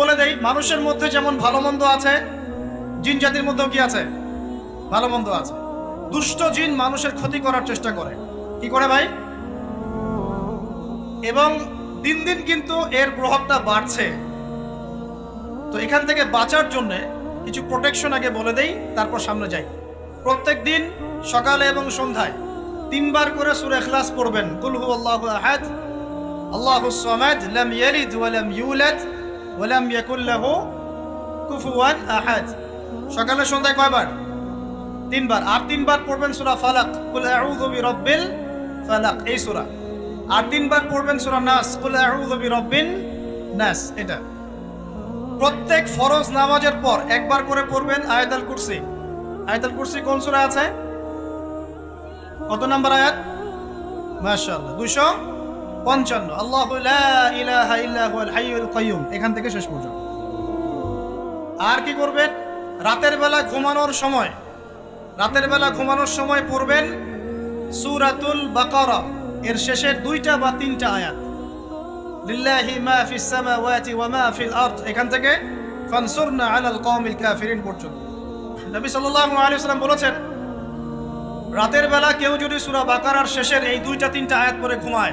বলে দেই, মানুষের মধ্যে যেমন ভালো মন্দ আছে, জিন জাতির মধ্যেও কি আছে? ভালো মন্দ আছে। দুষ্ট জিন মানুষের ক্ষতি করার চেষ্টা করে। কি করে ভাই? এবং দিন দিন কিন্তু এর প্রভাবটা বাড়ছে। তো এখান থেকে বাঁচার জন্য কিছু প্রোটেকশন আগে বলে দেই, তারপর সামনে যাই। প্রত্যেক দিন সকালে এবং সন্ধ্যায় তিনবার করে সূরা ইখলাস পড়বেন। কুল হুয়াল্লাহু আহাদ আল্লাহুস সামাদ, লাম ইয়ালিদ ওয়া লাম ইউলাদ। ওয়া লাম ইয়াকুল লাহু কুফুয়ান আহাদ। সকালে সন্ধ্যায় কয়বার? তিনবার। আর তিনবার পড়বেন সূরা ফালাক। কুল আউযু বিরাব্বিল ফালাক। এই সূরা। আর তিনবার পড়বেন সূরা নাস। কুল আউযু বিরাব্বিন নাস। এটা। প্রত্যেক ফরজ নামাজের পর একবার করে পড়বেন আয়াতুল কুরসি। আয়াতুল কুরসি কোন সূরা আছে? কত নাম্বার আয়াত? মাশাআল্লাহ। 255 আল্লাহু এখান থেকে শেষ পর্যন্ত। আর কি করবেন? রাতের বেলা ঘুমানোর সময়, রাতের বেলা ঘুমানোর সময় পড়বেন সূরাতুল বাকারা। এর শেষের দুইটা বা তিনটা আয়াত। ওয়া এখান থেকে বলেছেন, রাতের বেলা কেউ যদি সূরা বাকারার শেষের এই দুইটা তিনটা আয়াত পরে ঘুমায়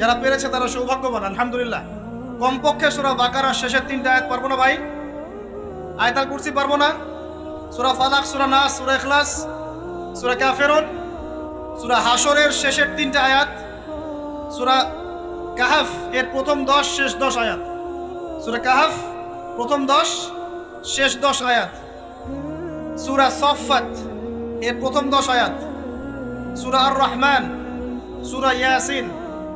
যারা পেরেছে তারা সৌভাগ্যবান, আলহামদুলিল্লাহ। কমপক্ষে সুরা বাকারার শেষের তিনটা আয়াত পারব না ভাই? আয়তাল কুরসি পারব না? সুরা ফালাক, সুরা নাস, সুরা ইখলাস, সুরা কাফেরুন, সুরা হাসরের শেষের তিনটা আয়াত, সুরা কাহাফ এর প্রথম দশ, শেষ দশ আয়াত। সুরা কাহাফ, প্রথম দশ, শেষ দশ আয়াত। সুরা সফাত এর প্রথম দশ আয়াত। সুরা আর রহমান সুরা ইয়াসিন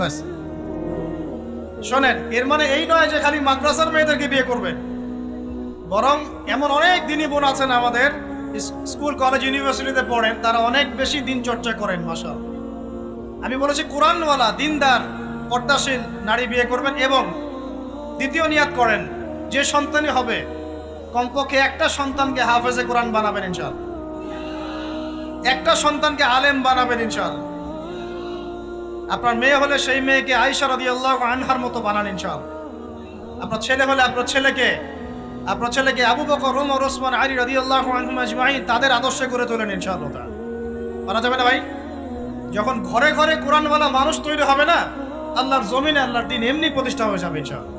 বাস শোনেন, এর মানে এই নয় যে খালি মাদ্রাসার মেয়েদেরকে বিয়ে করবেন বরং এমন অনেক দিনই বোন আছেন আমাদের স্কুল, কলেজ, ইউনিভার্সিটিতে পড়েন, তারা অনেক বেশি দিন চর্চা করেন মাসা আমি বলেছি কোরআনওয়ালা, দিনদার, পর্দাশীল নারী বিয়ে করবেন এবং দ্বিতীয় নিয়াত করেন, যে সন্তানই হবে, কমপক্ষে একটা সন্তানকে হাফেজে কোরআন বানাবেন ইনশাল একটা সন্তানকে আলেম বানাবেন ইনশাল আপনার মেয়ে হলে সেই মেয়েকে আয়সা রাদি আল্লাহ আনহার মতো বানান ইনশাল আপনার ছেলে হলে আপনার ছেলেকে আপনার ছেলেকে আবু বকর, ওমর, ওসমান, আলী রাদি আল্লাহ আজমাইন তাদের আদর্শে করে তোলেন ইনশাআল্লাহ মানা যাবে না ভাই? যখন ঘরে ঘরে কোরআনওয়ালা মানুষ তৈরি হবে না, আল্লাহর জমিনে আল্লাহর দিন এমনি প্রতিষ্ঠা হয়ে যাবে ইনশাআল্লাহ।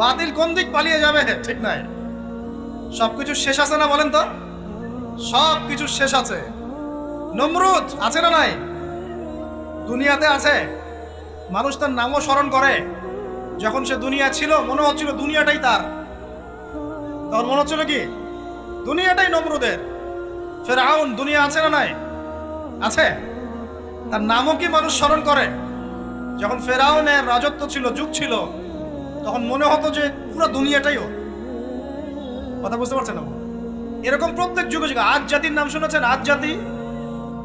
বাতিল কোন দিক পালিয়ে যাবে? ঠিক নাই। সবকিছু শেষ আছে না বলেন তো? সব কিছু শেষ আছে। নমরুদ আছে না নাই? দুনিয়াতে আছে। মানুষ তার নামও স্মরণ করে। যখন সে দুনিয়া ছিল, মনে হচ্ছিল দুনিয়াটাই তার। তখন মনে হচ্ছিল কি? দুনিয়াটাই নমরুদের। ফের আউন দুনিয়া আছে না নাই? আছে। তার নামও কি মানুষ স্মরণ করে? যখন ফেরাউনের রাজত্ব ছিল, যুগ ছিল, তখন মনে হতো যে পুরো দুনিয়াটাই ও কথা বুঝতে পারছেন এরকম প্রত্যেক যুগে যুগে আজ জাতির নাম শুনেছেন, আজ জাতি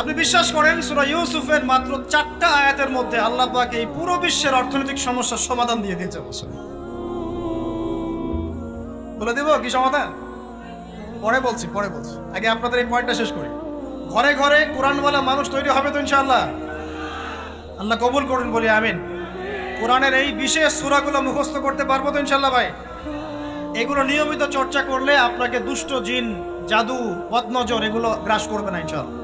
আপনি বিশ্বাস করেন, সুরা ইউসুফের মাত্র চারটা আয়াতের মধ্যে আল্লাহ পাক এই পুরো বিশ্বের অর্থনৈতিক সমস্যার সমাধান দিয়ে দিয়েছে বসে বলে দেব, কি সমাধান? পরে বলছি পরে বলছি। আগে আপনাদের এই পয়েন্টটা শেষ করি। ঘরে ঘরে কোরআনওয়ালা মানুষ তৈরি হবে তো ইনশাআল্লাহ? আল্লাহ কবুল করুন, বলি আমিন। কোরআনের এই বিশেষ সূরাগুলো মুখস্থ করতে পারব তো ইনশাআল্লাহ ভাই? এগুলো নিয়মিত চর্চা করলে আপনাকে দুষ্ট জিন, জাদু, বদনজর এগুলো গ্রাস করবে না ইনশাআল্লাহ।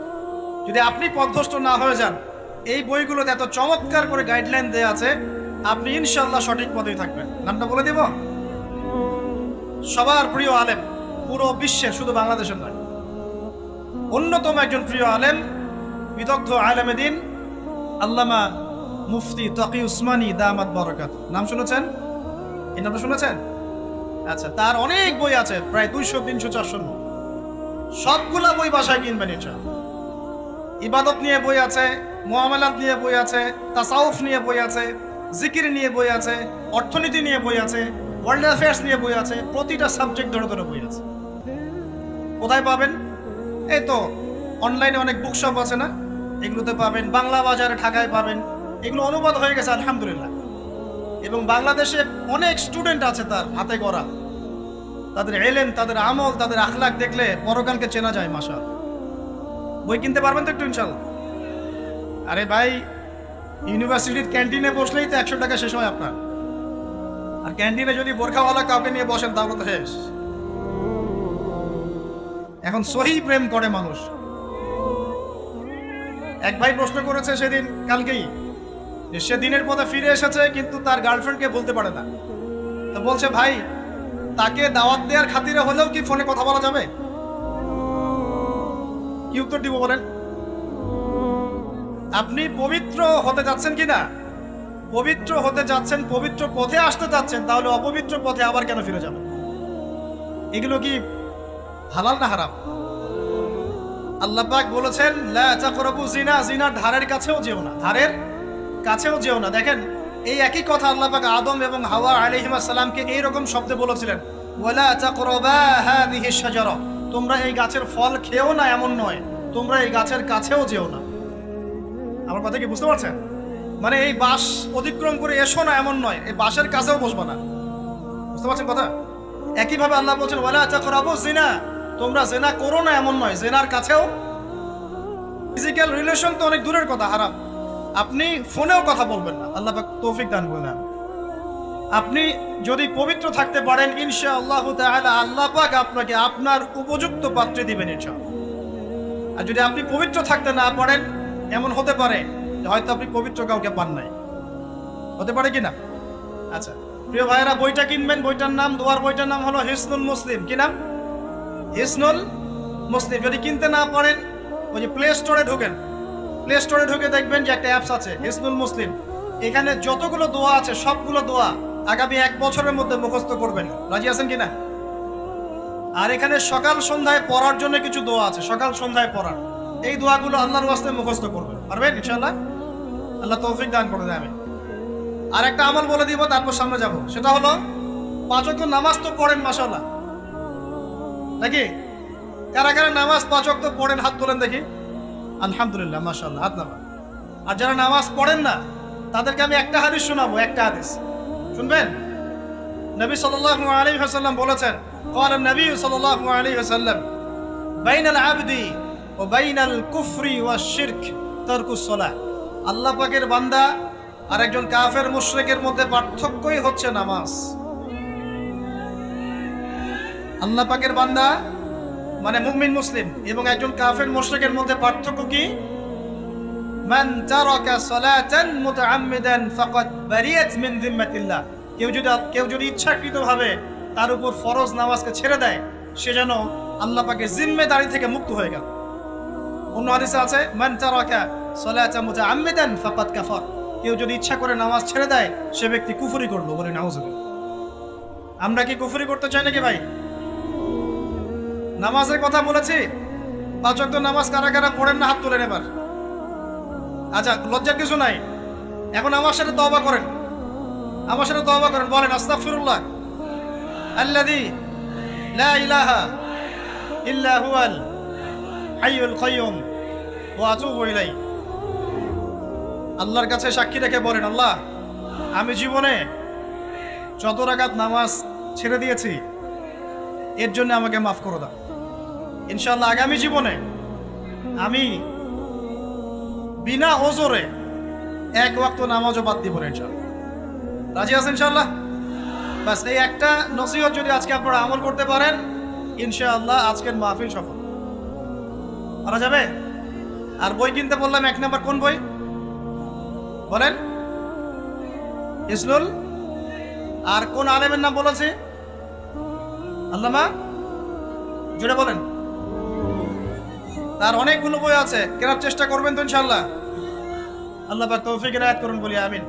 যদি আপনি পথভ্রষ্ট না হয়ে যান, এই বইগুলোতে এত চমৎকার করে গাইডলাইন দেওয়া আছে, আপনি ইনশাআল্লাহ সঠিক পথেই থাকবেন। নামটা বলে দিব? সবার প্রিয় আলেম, পুরো বিশ্বের শুধু বাংলাদেশের নয়। অন্যতম একজন প্রিয় আলেম, বিদগ্ধ আলেমে দিন, আল্লামা মুফতি তকি উসমানী দামাত বরকাত। নাম শুনেছেন? এই নামটা শুনেছেন? আচ্ছা তার অনেক বই আছে, প্রায় দুইশো, তিনশো, চারশো সবগুলা বই বাসায় কিনবেন এটা ইবাদত নিয়ে বই আছে মোয়ামেলাত নিয়ে বই আছে, তাসাউফ নিয়ে বই আছে, জিকির নিয়ে বই আছে, অর্থনীতি নিয়ে বই আছে, ওয়ার্ল্ড অ্যাফেয়ার্স নিয়ে বই আছে, প্রতিটা সাবজেক্ট ধরে ধরে বই আছে। কোথায় পাবেন? এই তো, অনলাইনে অনেক বুকশপ আছে না? এগুলোতে পাবেন, বাংলা বাজারে ঢাকায় পাবেন, এগুলো অনুবাদ হয়ে গেছে, আলহামদুলিল্লাহ। এবং বাংলাদেশে অনেক স্টুডেন্ট আছে তার, হাতে গড়া। তাদের এলেন তাদের আমল, তাদের আখলাক দেখলে পরকালকে চেনা যায় মাসা বই কিনতে পারবেন তো একটু, ইনশাল্লাহ। আরে ভাই, ইউনিভার্সিটির ক্যান্টিনে বসলেই তো একশো টাকা শেষ হয় আপনার। আর ক্যান্টিনে যদি বোরখাওয়ালা কাউকে নিয়ে বসেন তাহলে তো শেষ। এখন সহি প্রেম করে মানুষ। এক ভাই প্রশ্ন করেছে সেদিন, কালকেই, যে সে দিনের পথে ফিরে এসেছে, কিন্তু তার গার্লফ্রেন্ডকে বলতে পারে না। তো বলছে, ভাই, তাকে দাওয়াত দেওয়ার খাতিরে হলেও কি ফোনে কথা বলা যাবে? কি উত্তর দিব বলেন। আপনি পবিত্র হতে যাচ্ছেন কি না পবিত্র হতে যাচ্ছেন, পবিত্র পথে আসতে যাচ্ছেন, তাহলে অপবিত্র পথে আবার কেন ফিরে যাবেন? এগুলো কি হালাল না হারাম? আল্লাহ পাক বলেছেন, লা তাকরাবু জিনা জিনার ধারের কাছেও যেও না। ধারের কাছেও যেও না। দেখেন, এই একই কথা আল্লাহ পাক আদম এবং হাওয়া আলাইহিস সালামকে এই রকম শব্দে বলেছিলেন, ওয়ালা তাকরাবা হাদিহি শাজারা। তোমরা এই গাছের ফল খেও না, এমন নয়। তোমরা এই গাছের কাছেও যেও না। আমার কথা কি বুঝতে পারছেন? মানে এই বাস অতিক্রম করে এসো না, এমন নয়। এই বাসের কাছেও বসবা না। বুঝতে পারছেন কথা? একইভাবে আল্লাহ বলছেন, ওয়ালা তাকরাবু জিনা তোমরা জেনা করো না, এমন নয়। জেনার কাছেও ফিজিক্যাল রিলেশন তো অনেক দূরের কথা, হারাম। আপনি ফোনেও কথা বলবেন না। আল্লাহ তৌফিক দান করলেন আপনি যদি পবিত্র থাকতে পারেন ইনশা আল্লাহ আল্লাহ পাক আপনাকে আপনার উপযুক্ত পাত্রে দিবেন, ইনশাআল্লাহ। আর যদি আপনি পবিত্র থাকতে না পারেন, এমন হতে পারে হয়তো আপনি পবিত্র কাউকে পান নাই। হতে পারে কি না আচ্ছা প্রিয় ভাইয়েরা, বইটা কিনবেন, বইটার নাম, দোয়ার বইটার নাম হলো হিসনুল মুসলিম। কি নাম? হিসনুল মুসলিম। যদি কিনতে না পারেন, ওই যে প্লে স্টোরে ঢোকেন। প্লে স্টোরে ঢুকে দেখবেন যে একটা অ্যাপস আছে, হিসনুল মুসলিম। এখানে যতগুলো দোয়া আছে, সবগুলো দোয়া আগামী এক বছরের মধ্যে মুখস্থ করবেন। রাজি আছেন কি না আর এখানে সকাল সন্ধ্যায় পড়ার জন্য কিছু দোয়া আছে। সকাল সন্ধ্যায় পড়ার। এই দোয়াগুলো আল্লাহর ওয়াস্তে মুখস্থ করবেন। পারবেন? ইনশাআল্লাহ? আল্লাহ তৌফিক দান করে আমি আর একটা আমল বলে দিব, তারপর সামনে যাব। সেটা হলো, পাঁচ ওয়াক্ত নামাজ তো পড়েন মাসাল্লাহ নাকি? কারা কারা নামাজ পাঁচ ওয়াক্ত পড়েন, হাত তোলেন দেখি। আলহামদুলিল্লাহ মাসাল্লাহ হাত নামা আর যারা নামাজ পড়েন না, তাদেরকে আমি একটা হাদিস শোনাবো, একটা হাদিস। শুনবেন নবী সাল্লাল্লাহু আলাইহি ওয়াসাল্লাম বলেছেন قال النبي صلى الله عليه وسلم بين العبد وبين الكفر والشرك ترك الصلاة আল্লাহ পাকের বান্দা আর একজন কাফের মুশরিকের মধ্যে পার্থক্যই হচ্ছে নামাজ আল্লাহ পাকের বান্দা মানে মুমিন মুসলিম এবং একজন কাফের মুশরিকের মধ্যে পার্থক্য কি মান কেউ যদি কেউ যদি ইচ্ছাকৃতভাবে তার উপর নামাজকে ছেড়ে দেয়, সে যেন জিম্মেদারি থেকে মুক্ত হয়ে গেল। অন্য আছে, মান কেউ যদি ইচ্ছা করে নামাজ ছেড়ে দেয়, সে ব্যক্তি কুফরি করল বলে নাউজুবিল্লাহ আমরা কি কুফরি করতে চাই নাকি ভাই? নামাজের কথা বলেছি, পাঁচ নামাজ কারা কারা পড়েন না হাত তোলেন এবার। আচ্ছা লজ্জার কিছু নাই। এখন আমার সাথে তওবা করেন। আমার সাথে তওবা করেন, বলেন, আস্তাগফিরুল্লাহ। আল্লাযী লা ইলাহা ইল্লা হুয়াল হাইয়ুল কাইয়ুম ওয়া আতুবু ইলাইহি। আল্লাহর কাছে সাক্ষী রেখে বলেন, আল্লাহ, আমি জীবনে যত রাকাত নামাজ ছেড়ে দিয়েছি, এর জন্য আমাকে মাফ করে দাও। ইনশাল্লাহ আগামী জীবনে আমি বিনা ওজরে এক ওয়াক্ত নামাজও বাদ দিব না ইনশাল্লাহ রাজি আছেন ইনশাল্লাহ বাস, এই একটা নসিহত যদি আজকে আপনারা আমল করতে পারেন, ইনশাআল্লাহ আজকের মাহফিল সফল। করা যাবে? আর বই কিনতে বললাম, এক নাম্বার কোন বই? বলেন। ইসনুল। আর কোন আলেমের নাম বলেছে? আল্লামা? জুড়ে বলেন। তার অনেকগুলো বই আছে। কেনার চেষ্টা করবেন তো ইনশাল্লাহ আল্লাহ পাক তৌফিক আয়াত করুন বলি, আমিন।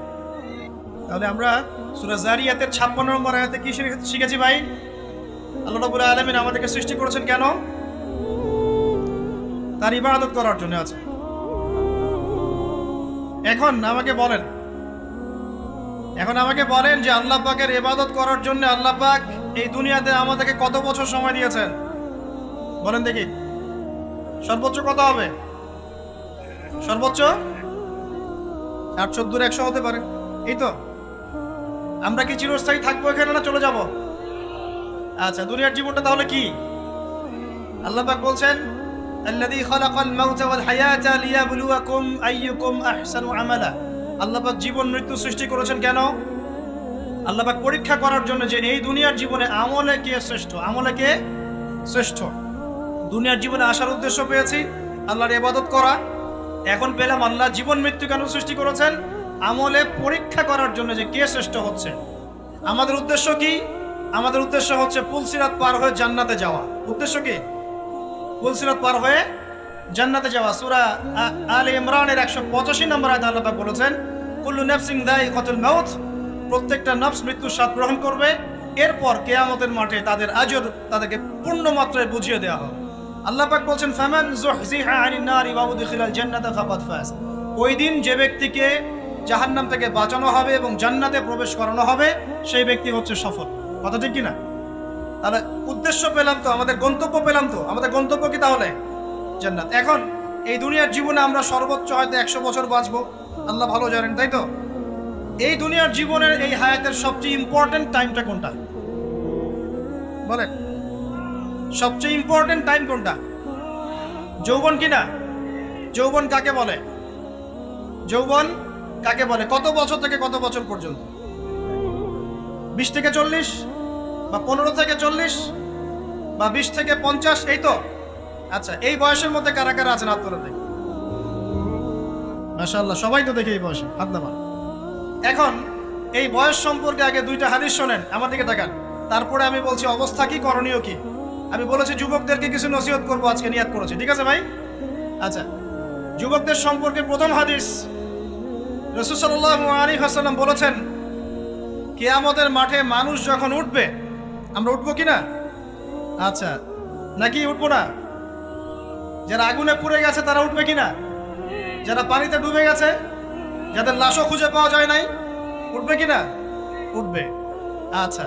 তাহলে আমরা সূরা জারিয়াতের 56 নম্বর আয়াতে কি শিখেছি ভাই? আল্লাহ রাব্বুল আলামিন আমাদেরকে সৃষ্টি করেছেন কেন? তার ইবাদত করার জন্য আছে। এখন আমাকে বলেন, এখন আমাকে বলেন যে আল্লাহ পাকের ইবাদত করার জন্য আল্লাহ পাক এই দুনিয়াতে আমাদেরকে কত বছর সময় দিয়েছেন? বলেন দেখি। সর্বোচ্চ কত হবে সর্বোচ্চ ষাট সত্তর একশো হতে পারে এই তো আমরা কি চিরস্থায়ী থাকবো এখানে না চলে যাব আচ্ছা দুনিয়ার জীবনটা তাহলে কি আল্লাহ পাক বলছেন الذي خلق الموت والحياة ليبلوكم أيكم أحسن عملا আল্লাহ পাক জীবন মৃত্যু সৃষ্টি করেছেন কেন আল্লাহ পাক পরীক্ষা করার জন্য যে এই দুনিয়ার জীবনে আমলে কে শ্রেষ্ঠ আমলে কে শ্রেষ্ঠ দুনিয়ার জীবনে আসার উদ্দেশ্য পেয়েছি, আল্লাহর ইবাদত করা। এখন পেলাম আল্লাহ জীবন মৃত্যু কেন সৃষ্টি করেছেন? আমলে পরীক্ষা করার জন্য যে কে শ্রেষ্ঠ হচ্ছে। আমাদের উদ্দেশ্য কি? আমাদের উদ্দেশ্য হচ্ছে পুলসিরাত পার হয়ে জান্নাতে যাওয়া। উদ্দেশ্য কি? পুলসিরাত পার হয়ে জান্নাতে যাওয়া। সুরা আলে ইমরানের একশো পঁচাশি নম্বর আয়াত আল্লাহ বলেছেন, কুল্লু নাফসিন দায়িকাতুল মাউত প্রত্যেকটা নফস মৃত্যুর স্বাদ গ্রহণ করবে। এরপর কেয়ামতের মাঠে তাদের আজর তাদেরকে পূর্ণ মাত্রায় বুঝিয়ে দেওয়া হবে। আল্লাহ পাক বলছেন, ফামান যুহজিহা আনিন নারি ওয়া উদখিলাল জান্নাতা ফাকাদ ফাজ। ওই দিন যে ব্যক্তিকে জাহান্নাম থেকে বাঁচানো হবে এবং জান্নাতে প্রবেশ করানো হবে, সেই ব্যক্তি হচ্ছে সফল। কথা ঠিক কিনা? তাহলে উদ্দেশ্য পেলাম তো, আমাদের গন্তব্য পেলাম তো। আমাদের গন্তব্য কি তাহলে? জান্নাত। এখন এই দুনিয়ার জীবনে আমরা সর্বোচ্চ হয়তো একশো বছর বাঁচবো। আল্লাহ ভালো জানেন, তাই তো? এই দুনিয়ার জীবনের এই হায়াতের সবচেয়ে ইম্পর্টেন্ট টাইমটা কোনটা? বলেন। সবচেয়ে ইম্পর্টেন্ট টাইম কোনটা? যৌবন কিনা? যৌবন কাকে বলে? যৌবন কাকে বলে? কত বছর থেকে কত বছর পর্যন্ত? বিশ থেকে চল্লিশ? বা পনেরো থেকে চল্লিশ? বা বিশ থেকে পঞ্চাশ? এই তো। আচ্ছা এই বয়সের মধ্যে কারা কারা আছেন আপনারা দেখি মাশাল্লাহ সবাই তো দেখে এই বয়সে, হাত নামান এখন, এই বয়স সম্পর্কে আগে দুইটা হাদিস শোনেন, আমার দিকে তাকান। তারপরে আমি বলছি অবস্থা কি, করণীয় কি? আমি বলেছি যুবকদেরকে কিছু নসিহত করব, আজকে নিয়াত করেছি। ঠিক আছে ভাই? আচ্ছা। যুবকদের সম্পর্কে প্রথম হাদিস রসুসাল্লাহ আলী হাসাল্লাম বলেছেন, কেয়ামতের মাঠে মানুষ যখন উঠবে, আমরা উঠবো কি না? আচ্ছা। নাকি উঠবো না? যারা আগুনে পুড়ে গেছে, তারা উঠবে কি না? যারা পানিতে ডুবে গেছে, যাদের লাশও খুঁজে পাওয়া যায় নাই, উঠবে কি না? উঠবে। আচ্ছা।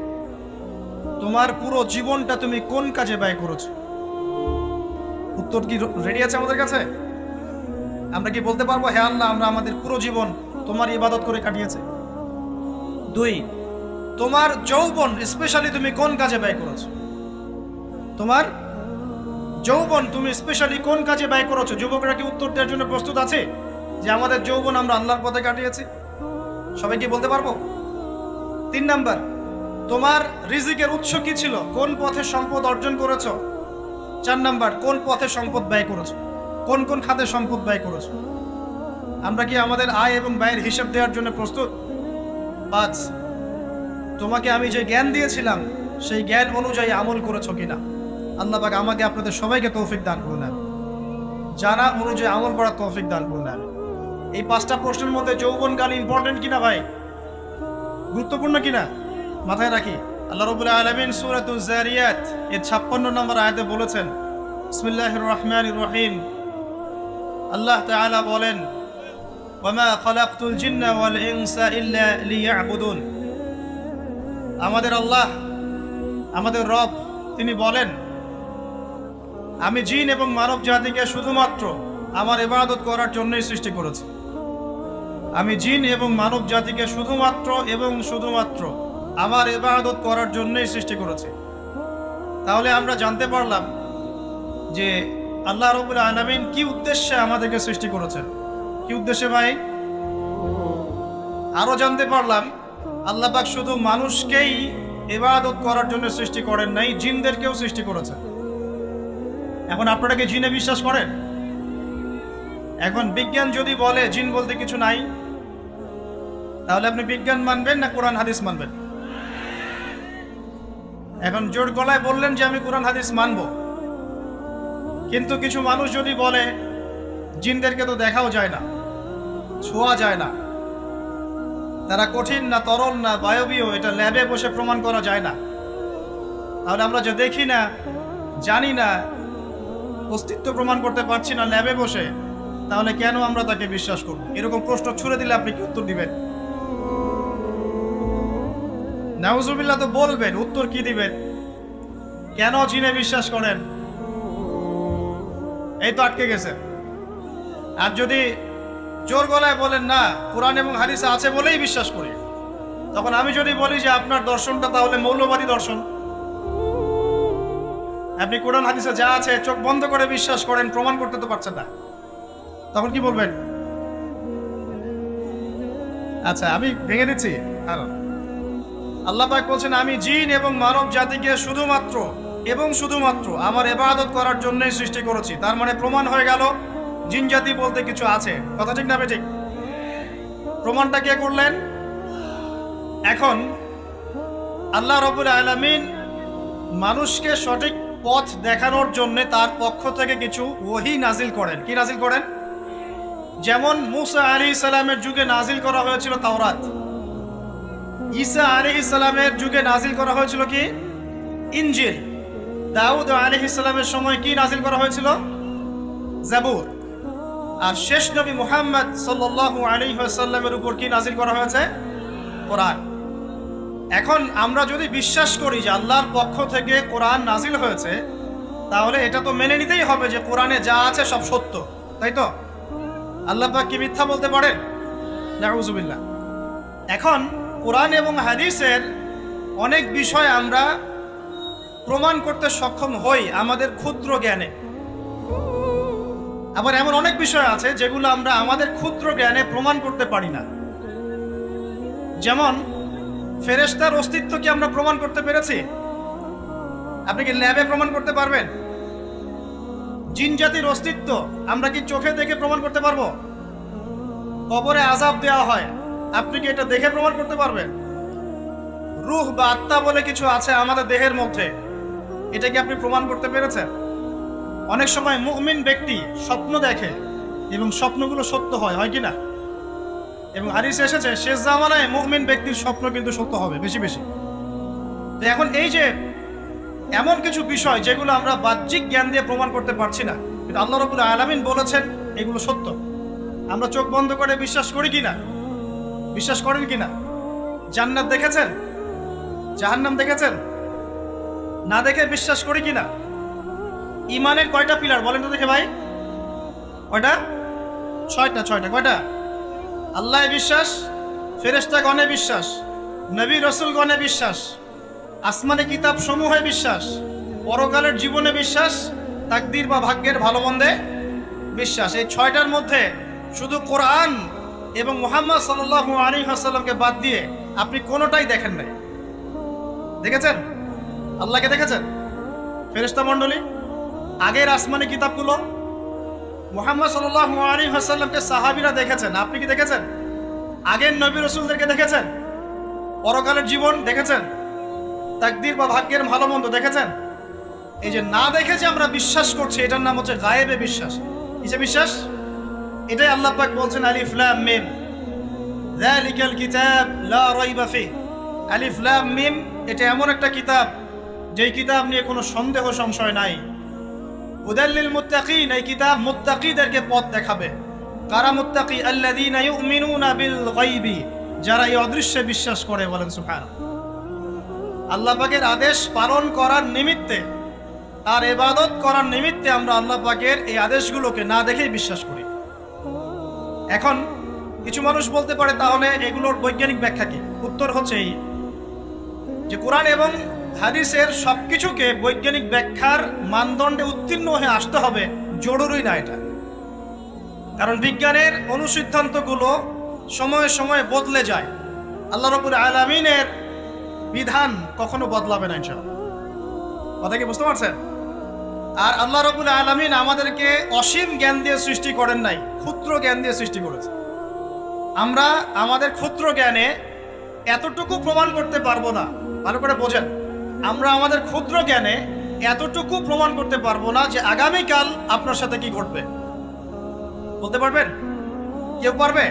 তোমার পুরো জীবনটা তুমি কোন কাজে ব্যয় করেছ? উত্তর কি রেডি আছে আমাদের কাছে? আমরা কি বলতে পারব হ্যাঁ আল্লাহ, আমরা আমাদের পুরো জীবন তোমার ইবাদত করে কাটিয়েছে? দুই, তোমার যৌবন স্পেশালি তুমি কোন কাজে ব্যয় করেছ? তোমার যৌবন তুমি স্পেশালি কোন কাজে ব্যয় করেছ? যুবকরা কি উত্তর দেওয়ার জন্য প্রস্তুত আছে? যে আমাদের যৌবন আমরা আল্লাহর পথে কাটিয়েছি? সবাই কি বলতে পারব? তিন নাম্বার তোমার রিজিকের উৎস কি ছিল? কোন পথে সম্পদ অর্জন করেছ? চার নাম্বার, কোন পথে সম্পদ ব্যয় করেছ? কোন কোন খাতে সম্পদ ব্যয় করেছ? আমরা কি আমাদের আয় এবং ব্যয়ের হিসাব দেওয়ার জন্য প্রস্তুত? পাঁচ, তোমাকে আমি যে জ্ঞান দিয়েছিলাম, সেই জ্ঞান অনুযায়ী আমল করেছ কিনা? আল্লাহ পাক আমাকে আপনাদের সবাইকে তৌফিক দান করুন। আমি যারা অনুযায়ী আমল করার তৌফিক দান করুন। এই পাঁচটা প্রশ্নের মধ্যে যৌবনকাল ইম্পর্টেন্ট কিনা ভাই? গুরুত্বপূর্ণ কিনা? মাথায় রাখি, আল্লাহ রবুল্লাহ আলমিন সুরাতুল জারিয়াত এর ছাপ্পান্ন নম্বর আয়াতে বলেছেন বিসমিল্লাহ রহমান রহিম। আল্লাহ তাআলা বলেন জিন্না আমাদের আল্লাহ, আমাদের রব, তিনি বলেন, আমি জিন এবং মানব জাতিকে শুধুমাত্র আমার ইবাদত করার জন্যই সৃষ্টি করেছি। আমি জিন এবং মানব জাতিকে শুধুমাত্র এবং শুধুমাত্র আমার ইবাদত করার জন্যই সৃষ্টি করেছে। তাহলে আমরা জানতে পারলাম যে আল্লাহ রবুল আলমিন কি উদ্দেশ্যে আমাদেরকে সৃষ্টি করেছেন। কি উদ্দেশ্যে ভাই? আরও জানতে পারলাম, আল্লাহ পাক শুধু মানুষকেই ইবাদত করার জন্য সৃষ্টি করেন নাই, জিনদেরকেও সৃষ্টি করেছেন। এখন আপনারা কি জিনে বিশ্বাস করেন? এখন বিজ্ঞান যদি বলে, জিন বলতে কিছু নাই, তাহলে আপনি বিজ্ঞান মানবেন না কোরআন, হাদিস মানবেন? এখন জোর গলায় বললেন যে আমি কোরআন হাদিস মানব। কিন্তু কিছু মানুষ যদি বলে, জিনদেরকে তো দেখাও যায় না, ছোঁয়া যায় না, তারা কঠিন না, তরল না, বায়বীয়, এটা ল্যাবে বসে প্রমাণ করা যায় না। তাহলে আমরা যে দেখি না, জানি না, অস্তিত্ব প্রমাণ করতে পারছি না ল্যাবে বসে, তাহলে কেন আমরা তাকে বিশ্বাস করব? এরকম প্রশ্ন ছুড়ে দিলে আপনি কি উত্তর দিবেন? নাউজুবিল্লাহ তো বলবেন, উত্তর কি দিবেন? কেন চীনে বিশ্বাস করেন? এই তো আটকে গেছে। আর যদি জোর গলায় বলেন না, কোরআন এবং হাদিসে আছে বলেই বিশ্বাস করি। তখন আমি যদি বলি যে আপনার দর্শনটা তাহলে মৌলবাদী দর্শন। আপনি কোরআন, হাদিসে যা আছে, চোখ বন্ধ করে বিশ্বাস করেন, প্রমাণ করতে তো পারছেন না। তখন কি বলবেন? আচ্ছা আমি ভেঙে দিচ্ছি। কারণ আল্লাহ পাক বলছেন, আমি জিন এবং মানব জাতিকে শুধুমাত্র এবং শুধুমাত্র আমার এবাদত করার জন্যই সৃষ্টি করেছি। তার মানে প্রমাণ হয়ে গেল, জিন জাতি বলতে কিছু আছে। কথা ঠিক না ঠিক? প্রমাণটা কে করলেন? এখন আল্লাহ রবুল আলমিন মানুষকে সঠিক পথ দেখানোর জন্য তার পক্ষ থেকে কিছু ওহি নাজিল করেন। কি নাজিল করেন? যেমন মুসা আলি ইসালামের যুগে নাজিল করা হয়েছিল তাওরাত। ঈসা আলী ইসলামের যুগে নাজিল করা হয়েছিল কি? ইঞ্জিল দাউদ আলী ইসলামের সময় কি নাজিল করা হয়েছিল? জাবুর। আর শেষ নবী মুহাম্মদ সাল্লাল্লাহু আলাইহি ওয়াসাল্লামের উপর কি নাজিল করা হয়েছে? কোরআন। এখন আমরা যদি বিশ্বাস করি যে আল্লাহর পক্ষ থেকে কোরআন নাজিল হয়েছে, তাহলে এটা তো মেনে নিতেই হবে যে কোরআনে যা আছে সব সত্য, তাই তো? আল্লাহ কি মিথ্যা বলতে পারেন? এখন কোরআন এবং হাদিসের অনেক বিষয় আমরা প্রমাণ করতে সক্ষম হই আমাদের ক্ষুদ্র জ্ঞানে। আবার এমন অনেক বিষয় আছে যেগুলো আমরা আমাদের ক্ষুদ্র জ্ঞানে প্রমাণ করতে পারি না। যেমন, ফেরেশতার অস্তিত্ব কি আমরা প্রমাণ করতে পেরেছি? আপনি কি ল্যাবে প্রমাণ করতে পারবেন? জিন জাতির অস্তিত্ব আমরা কি চোখে দেখে প্রমাণ করতে পারব? কবরে আজাব দেওয়া হয়। আপনি কি এটা দেখে প্রমাণ করতে পারবেন? রুহ বা আত্মা বলে কিছু আছে আমাদের দেহের মধ্যে। এটা কি আপনি প্রমাণ করতে পেরেছেন? অনেক সময় মুমিন ব্যক্তি স্বপ্ন দেখে এবং স্বপ্নগুলো সত্য হয় হয় কি না? এবং হারিস এসেছে, শেষ জামানায় মুমিন ব্যক্তির স্বপ্ন কিন্তু সত্য হবে, বেশি বেশি। তো এখন এই যে এমন কিছু বিষয় যেগুলো আমরা বাহ্যিক জ্ঞান দিয়ে প্রমাণ করতে পারছি না, কিন্তু আল্লাহ রবুল আলামিন বলেছেন এগুলো সত্য। আমরা চোখ বন্ধ করে বিশ্বাস করি কি না? বিশ্বাস করেন কি না জান্নাত দেখেছেন? জাহান্নাম দেখেছেন? না দেখে বিশ্বাস করি কি না ইমানের কয়টা পিলার বলেন তো দেখে ভাই। কয়টা? ছয়টা ছয়টা, কয়টা? আল্লাহ বিশ্বাস ফেরেস্তা গণে বিশ্বাস, নবী রসুল গণে বিশ্বাস, আসমানে কিতাব সমূহে বিশ্বাস, পরকালের জীবনে বিশ্বাস, তাকদির বা ভাগ্যের ভালো মন্দে বিশ্বাস। এই ছয়টার মধ্যে শুধু কোরআন এবং মোহাম্মদ সাল্লাহ আলী হাসাল্লামকে বাদ দিয়ে আপনি কোনোটাই দেখেন নাই। দেখেছেন? আল্লাহকে দেখেছেন? ফেরেস্তা মণ্ডলী, আগের আসমানি কিতাবগুলো মোহাম্মদ সাল্লাহ হাসাল্লামকে সাহাবিরা দেখেছেন। আপনি কি দেখেছেন? আগের নবী রসুলদেরকে দেখেছেন? পরকালের জীবন দেখেছেন? তাকদির বা ভাগ্যের ভালো মন্দ দেখেছেন? এই যে না দেখে যে আমরা বিশ্বাস করছি, এটার নাম হচ্ছে গায়েবে বিশ্বাস। কিসে বিশ্বাস? এটাই আল্লাহ পাক বলছেন, আলিফ লাম মিম। যালিকাল কিতাব লা রাইবা ফি আলিফ লাম মিম, এটা এমন একটা কিতাব, যেই কিতাব নিয়ে কোনো সন্দেহ, সংশয় নাই। হুদাল্লিল মুত্তাকিন, এই কিতাব মুত্তাকিদেরকে পথ দেখাবে। কারা মুত্তাকি? আল্লাযীনা ইউমিনুনা বিল গায়বি। যারা এই অদৃশ্যে বিশ্বাস করে, বলেন সুবহানাল্লাহ। আল্লাহ পাকের আদেশ পালন করার নিমিত্তে তার এবাদত করার নিমিত্তে আমরা আল্লাহ পাকের এই আদেশগুলোকে না দেখেই বিশ্বাস করি। এখন কিছু মানুষ বলতে পারে তাহলে এগুলোর বৈজ্ঞানিক ব্যাখ্যা কি? উত্তর হচ্ছে এই, যে কোরআন এবং হাদিসের সব কিছুকে বৈজ্ঞানিক ব্যাখ্যার মানদণ্ডে উত্তীর্ণ হয়ে আসতে হবে, জরুরি না এটা। কারণ বিজ্ঞানের অনুসিদ্ধান্তগুলো সময়ে সময়ে বদলে যায়। আল্লাহ রবুল আলমিনের বিধান কখনো বদলাবে না ইনশাআল্লাহ। কথা কি বুঝতে পারছেন? আর আল্লাহ রবুল আলমিন আমাদেরকে অসীম জ্ঞান দিয়ে সৃষ্টি করেন নাই, ক্ষুদ্র জ্ঞান দিয়ে সৃষ্টি করেছে। আমরা আমাদের ক্ষুদ্র জ্ঞানে এতটুকু প্রমাণ করতে পারব না। ভালো করে বোঝেন, আমরা আমাদের ক্ষুদ্র জ্ঞানে এতটুকু প্রমাণ করতে পারব না যে আগামীকাল আপনার সাথে কি ঘটবে। বলতে পারবেন? কেউ পারবে?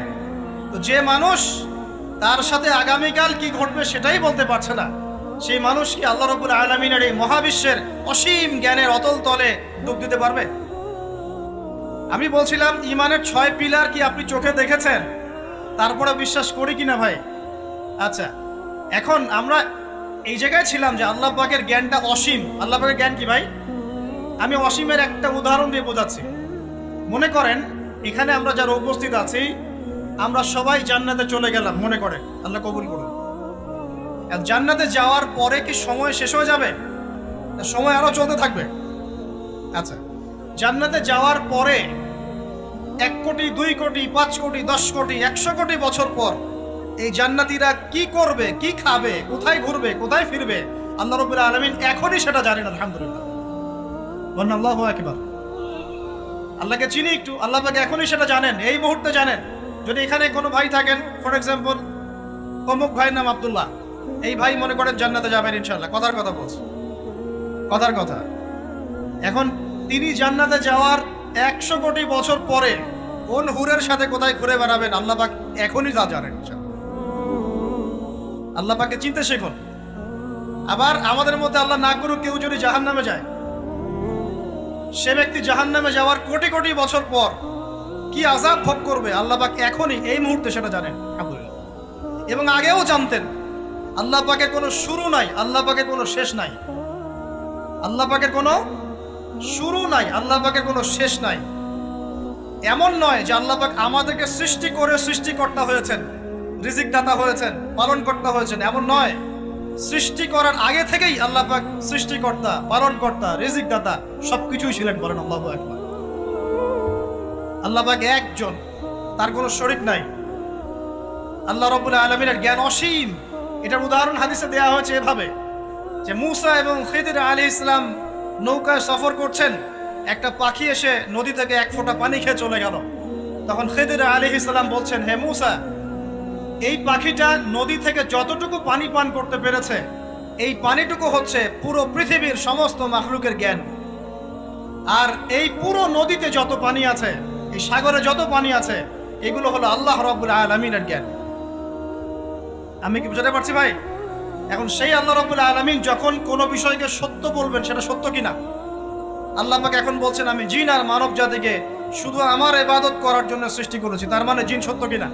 তো যে মানুষ তার সাথে আগামীকাল কি ঘটবে সেটাই বলতে পারছে না। সেই মানুষ কি আল্লাহ রবুল আলমিনের এই মহাবিশ্বের অসীম জ্ঞানের অতল তলে ডুব দিতে পারবে? আমি বলছিলাম, ইমানের ছয় পিলার কি আপনি চোখে দেখেছেন? তারপরে বিশ্বাস করি কিনা ভাই? আচ্ছা এখন আমরা এই জায়গায় ছিলাম যে আল্লাহ পাকের জ্ঞানটা অসীম। আল্লাহ পাকের জ্ঞান কি ভাই? আমি অসীমের একটা উদাহরণ দিয়ে বোঝাচ্ছি। মনে করেন, এখানে আমরা যারা উপস্থিত আছি, আমরা সবাই জান্নাতে চলে গেলাম, মনে করে আল্লাহ কবুল করুন। জান্নাতে যাওয়ার পরে কি সময় শেষ হয়ে যাবে? সময় আরও চলতে থাকবে। আচ্ছা জান্নাতে যাওয়ার পরে এক কোটি, দুই কোটি, পাঁচ কোটি, দশ কোটি, একশো কোটি বছর পর এই জান্নাতিরা কি করবে, কি খাবে, কোথায় ঘুরবে, কোথায় ফিরবে, আল্লাহ রবুল্লা আলমিন এখনই সেটা জানেন, আলহামদুলিল্লাহ। একবার আল্লাহকে চিনি একটু, আল্লাহ পাকে এখনই সেটা জানেন, এই মুহূর্তে জানেন। যদি এখানে কোনো ভাই থাকেন ফর এক্সাম্পল অমুক ভাইয়ের নাম আব্দুল্লাহ এই ভাই মনে করেন জান্নাতে যাবেন ইনশাল্লাহ কথার কথা বলছে। কথার কথা। এখন তিনি জান্নাতে যাওয়ার একশো কোটি বছর পরে কোন হুরের সাথে কোথায় ঘুরে বেড়াবেন আল্লাহ পাক এখনই তা জানেন আল্লাহ পাকে চিনতে শেখুন। আবার আমাদের মধ্যে আল্লাহ না করুক কেউ যদি জাহান নামে যায়, সে ব্যক্তি জাহান নামে যাওয়ার কোটি কোটি বছর পর কি আজাব ভোগ করবে? আল্লাপাক এখনই এই মুহূর্তে সেটা জানেন। এবং আগেও জানতেন আল্লাহ পাকের কোনো শুরু নাই, আল্লাহ পাকের কোনো শেষ নাই। আল্লাহ পাকের কোনো শুরু নাই, আল্লাহ পাকের কোনো শেষ নাই। এমন নয় যে আল্লাহ পাক আমাদেরকে সৃষ্টি করে সৃষ্টিকর্তা হয়েছেন রিজিক দাতা হয়েছেন পালন কর্তা হয়েছেন। এমন নয়। সৃষ্টি করার আগে থেকেই আল্লাহ পাক সৃষ্টিকর্তা পালন কর্তা রিজিক দাতা সবকিছুই ছিলেন বলেন আল্লাহ একবার আল্লাহ পাক একজন, তার কোনো শরিক নাই। আল্লাহ রবুল্লা আলমিনের জ্ঞান অসীম। এটার উদাহরণ হাদিসে দেওয়া হয়েছে এভাবে যে মুসা এবং খিদির আলী ইসলাম নৌকায় সফর করছেন, একটা পাখি এসে নদী থেকে এক ফোঁটা পানি খেয়ে চলে গেল। তখন খিদির আলী ইসলাম বলছেন, হে মুসা, এই পাখিটা নদী থেকে যতটুকু পানি পান করতে পেরেছে, এই পানিটুকু হচ্ছে পুরো পৃথিবীর সমস্ত মাখলুকের জ্ঞান। আর এই পুরো নদীতে যত পানি আছে, এই সাগরে যত পানি আছে, এগুলো হলো আল্লাহ রব্বুল আলমিনের জ্ঞান। আমি কি বুঝাতে পারছি ভাই? এখন সেই আল্লাহ রব্বুল আলমিন যখন কোনো বিষয়কে সত্য বলবেন, সেটা সত্য কিনা? আল্লাহ আমাকে এখন বলছেন, আমি জিন আর মানব জাতিকে শুধু আমার এবাদত করার জন্য সৃষ্টি করেছি, তার মানে জিন সত্য কিনা?